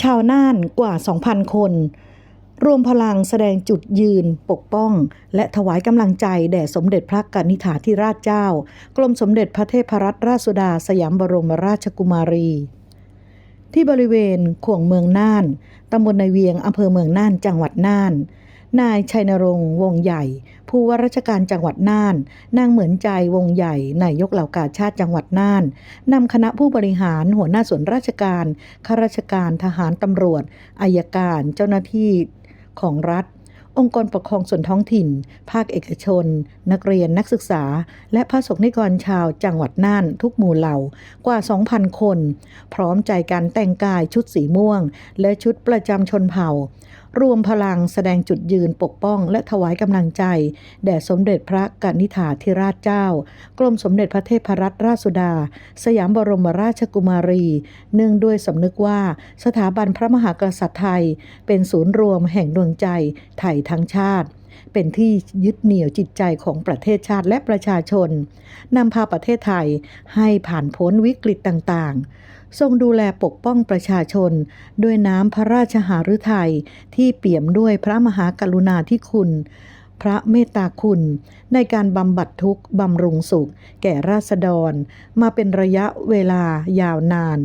ชาวน่านกว่า 2,000 คน รวมพลังแสดงจุดยืนปกป้อง และถวายกำลังใจแด่สมเด็จพระกนิษฐาธิราชเจ้า กรมสมเด็จพระเทพรัตนราชสุดาสยามบรมราชกุมารี ที่บริเวณขวงเมืองน่านตำบลในเวียงอำเภอเมืองน่านจังหวัดน่าน นายชัยนรงค์วงใหญ่ ผู้ว่าราชการจังหวัดน่าน นางเหมือนใจวงใหญ่นายกเหล่ากาชาติจังหวัดน่านนำคณะผู้บริหารหัวหน้าส่วนราชการข้าราชการทหารตำรวจอายการ เจ้าหน้าที่ของรัฐ องค์กรปกครองส่วนท้องถิ่น ภาคเอกชน นักเรียนนักศึกษา และพระสงฆ์นิกรชาวจังหวัดน่านทุกหมู่เหล่ากว่า 2,000 คน พร้อมใจกันแต่งกายชุดสีม่วง และชุดประจำชนเผ่ารวมพลังแสดงจุดยืนปกป้อง และถวายกำลังใจ แด่สมเด็จพระกนิษฐาธิราชเจ้า กรมสมเด็จพระเทพรัตนราชสุดา สยามบรมราชกุมารี เนื่องด้วยสำนึกว่าสถาบันพระมหากษัตริย์ไทย เป็นศูนย์รวมแห่งดวงใจไทยทั้งชาติ เป็นที่ยึดเหนี่ยวจิตใจของประเทศชาติและประชาชนนำพาประเทศไทยให้ผ่านพ้นวิกฤตต่างๆ ทรงดูแลปกป้องประชาชน ด้วยน้ำพระราชหฤทัยที่เปี่ยมด้วยพระมหากรุณาธิคุณ พระเมตตาคุณ ในการบำบัดทุกข์บำรุงสุข แก่ราษฎร มาเป็นระยะเวลายาวนาน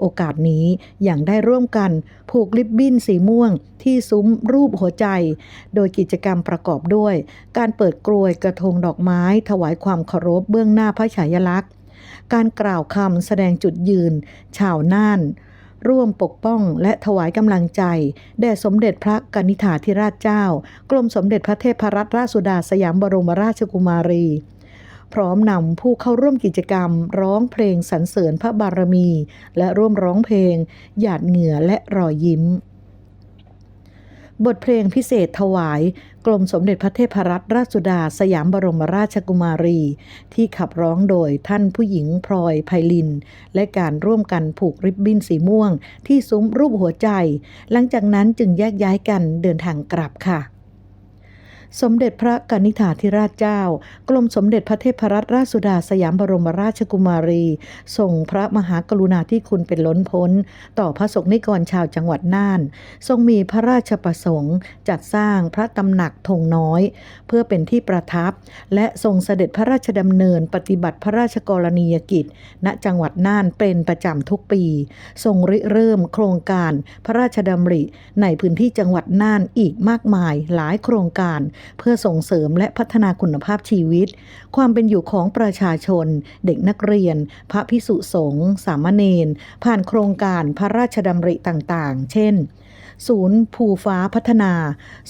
โอกาสนี้อย่างได้ร่วมกันผูกลิบบิ้นสีม่วงที่ซุ้มรูปหัวใจ โดยกิจกรรมประกอบด้วย การเปิดกรวยกระทงดอกไม้ ถวายความเคารพเบื้องหน้าพระฉายาลักษณ์ การกล่าวคำแสดงจุดยืน ชาวน่าน ร่วมปกป้องและถวายกำลังใจ แด่สมเด็จพระกนิษฐาธิราชเจ้า กรมสมเด็จพระเทพรัตนราชสุดาสยามบรมราชกุมารี พร้อมนำผู้เข้าร่วมกิจกรรม ร้องเพลงสรรเสริญพระบารมี และร่วมร้องเพลง หยาดเหงื่อและรอยยิ้ม บทเพลงพิเศษถวายกรมสมเด็จพระเทพรัตนราชสุดา สยามบรมราชกุมารี ที่ขับร้องโดยท่านผู้หญิงพลอยไพลิน และการร่วมกันผูกริบบิ้นสีม่วง ที่ซุ้มรูปหัวใจ หลังจากนั้นจึงแยกย้ายกันเดินทางกลับค่ะ สมเด็จพระกนิษฐาธิราชเจ้า กรมสมเด็จพระเทพรัตนราชสุดาสยามบรมราชกุมารีทรงพระมหากรุณาธิคุณเป็นล้นพ้น ต่อพระสงฆ์นิกรชาวจังหวัดน่าน ทรงมีพระราชประสงค์ จัดสร้างพระตำหนักธงน้อย เพื่อเป็นที่ประทับ และทรงเสด็จพระราชดำเนินปฏิบัติพระราชกรณียกิจ ณจังหวัดน่านเป็นประจำทุกปี ทรงริเริ่มโครงการพระราชดำริในพื้นที่จังหวัดน่านอีกมากมายหลายโครงการเพื่อส่งเสริมและพัฒนาคุณภาพชีวิต ความเป็นอยู่ของประชาชน เด็กนักเรียน พระพิสุสงฆ์สามเณรผ่านโครงการพระราชดำริต่างๆ เช่น ศูนย์ภูฟ้าพัฒนา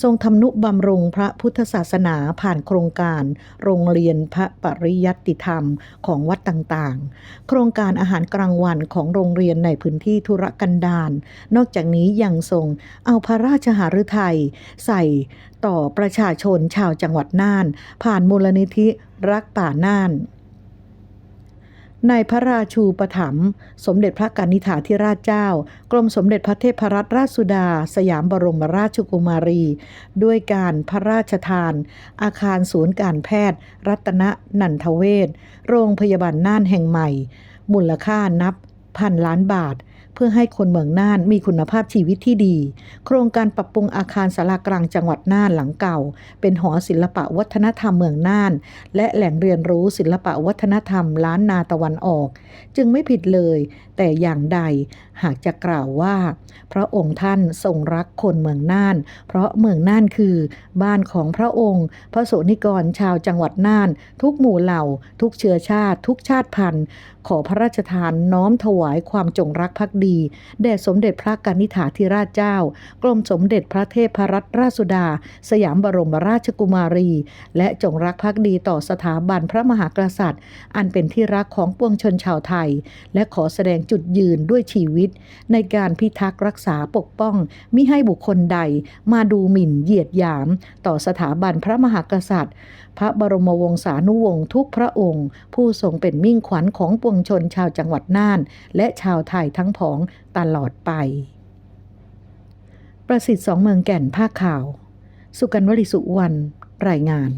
ทรงทำนุบำรุงพระพุทธศาสนาผ่านโครงการ โรงเรียนพระปริยัติธรรมของวัดต่างๆ โครงการอาหารกลางวันของโรงเรียนในพื้นที่ธุรกันดารนอกจากนี้ยังทรงเอาพระราชหฤทัยใส่ต่อประชาชนชาวจังหวัดน่าน ผ่านมูลนิธิรักป่าน่าน ในพระราชูปถัมภ์สมเด็จพระกนิษฐาธิราชเจ้า กรมสมเด็จพระเทพรัตนราชสุดา สยามบรมราชกุมารี ด้วยการพระราชทาน อาคารศูนย์การแพทย์ รัตนนันทเวชโรงพยาบาลน่านแห่งใหม่ มูลค่านับพันล้านบาท พื่อให้คนเมืองน่านมีคุณภาพชีวิตที่ดี โครงการปรับปรุงอาคารสารากลางจังหวัดน่านหลังเก่า เป็นหอศิลปะวัฒนธรรมเมืองน่าน และแหล่งเรียนรู้ศิลปะวัฒนธรรมล้านนาตะวันออก จึงไม่ผิดเลย แต่อย่างใด หากจะกล่าวว่า พระองค์ท่านทรงรักคนเมืองน่าน เพราะเมืองน่านคือ บ้านของพระองค์ พระโสนิกรชาวจังหวัดน่าน ทุกหมู่เหล่า ทุกเชื้อชาติ ทุกชาติพันธุ์ ขอพระราชทานน้อมถวายความจงรักภักดีแด่สมเด็จพระกนิษฐาธิราชเจ้า กรมสมเด็จพระเทพรัตนราชสุดา สยามบรมราชกุมารี และจงรักภักดีต่อสถาบันพระมหากษัตริย์ อันเป็นที่รักของปวงชนชาวไทย และขอแสดงจุดยืนด้วยชีวิตในการพิทักษ์รักษาปกป้อง มิให้บุคคลใดมาดูหมิ่นเหยียดหยาม ต่อสถาบันพระมหากษัตริย์ พระบรมวงศานุวงศ์ทุกพระองค์ ผู้ทรงเป็นมิ่งขวัญของปวงชนชาวจังหวัดน่าน และชาวไทยทั้งผองตลอดไป ประสิทธิ์สองเมืองแก่นภาคข่าว สุกันวลิสุวรรณรายงาน